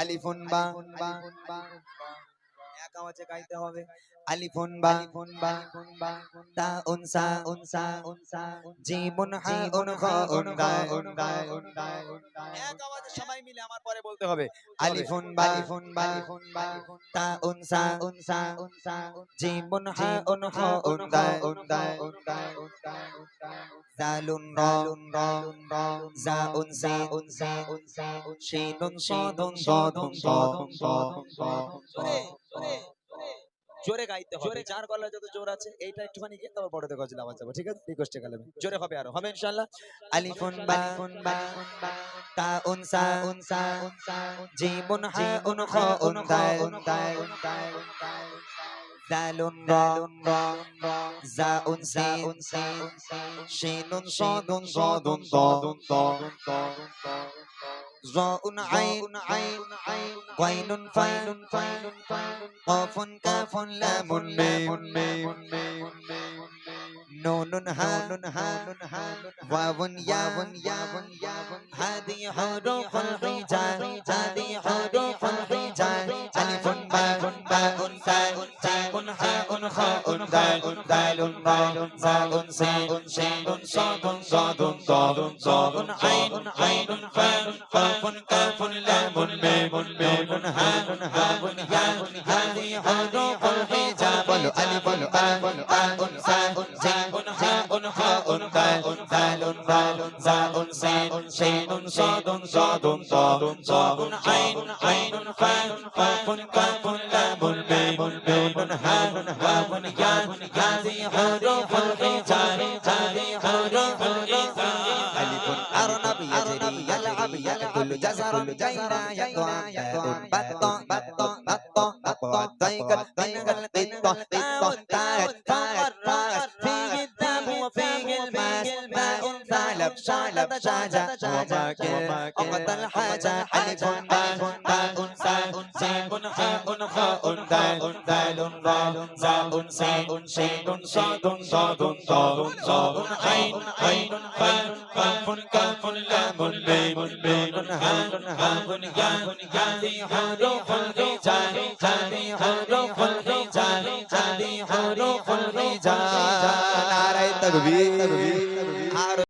আলিফুন বা এক আওয়াজে গাইতে হবে। আলিফুন বা তা উনসা উনসা উনসা জিমুন হা উন খ উন গায় উন গায় উন গায় এক আওয়াজে সবাই মিলে আমার পরে বলতে হবে। আলিফুন বা আলিফুন বা তা উনসা উনসা উনসা জিমুন হা উন খ উন গায় উন গায় উন গায় উন গায় দালুন র র জা উন সা উন সা উন সা শিনুন সাদুন সাদুন সাদুন সাদুন সাদুন জোরে গাইতে হবে। যার গলায় যত জোর আছে এইটা একটুখানি গিয়ে তারপর বড় দেখো আওয়াজ যাবে ঠিক আছে? রিকোয়েস্টে গেলে জোরে হবে আরও। হবে ইনশাআল্লাহ। আলিফুন বা বা তা উন সা উন সা জিমুন হা উন খ উন গায় উন উন উন গায় দালুন র জা উন সি উন সি। শিনুন সাদুন সাদুন সাদুন সাদুন quay nôn pha o phun ca phun la môn mê nô nôn ha nôn ha và vân ya vân ya vân ya ha đi ho đô phân ri cha cha đi ho تاء هاء خاء دال دال ضاد زاء سين شين صاد صاد ضاد ضاد عين عين فاء قاف كاف لام ميم ميم ها ها يا هذه حروف الحجاء بلو ألف بلو آ آ ساء سين هاء خاء دال دال ضاد زاء سين شين صاد صاد ضاد ضاد عين عين فاء قاف كاف لام ميم ميم يا هذه حروف الحجاء هذه حروف الحجاء ألف أرنب يجري يلعب يأكل جزر جينا يطوع تاء بط بط بط أقوى تيكل تيكل قط قط تاء تاء تاء فيه الدم وفيه الماس ماء ثعلب شعلب شاجة وماكل وقت الحاجة ألف باء خاء دال دال ضاد زاء سين شين صاد صاد ضاد ضاد عين عين فاء قاف كاف لام ميم ميم ها ها يا هذه حروف الهجاء هذه حروف الهجاء هذه حروف الهجاء نعرة تكبير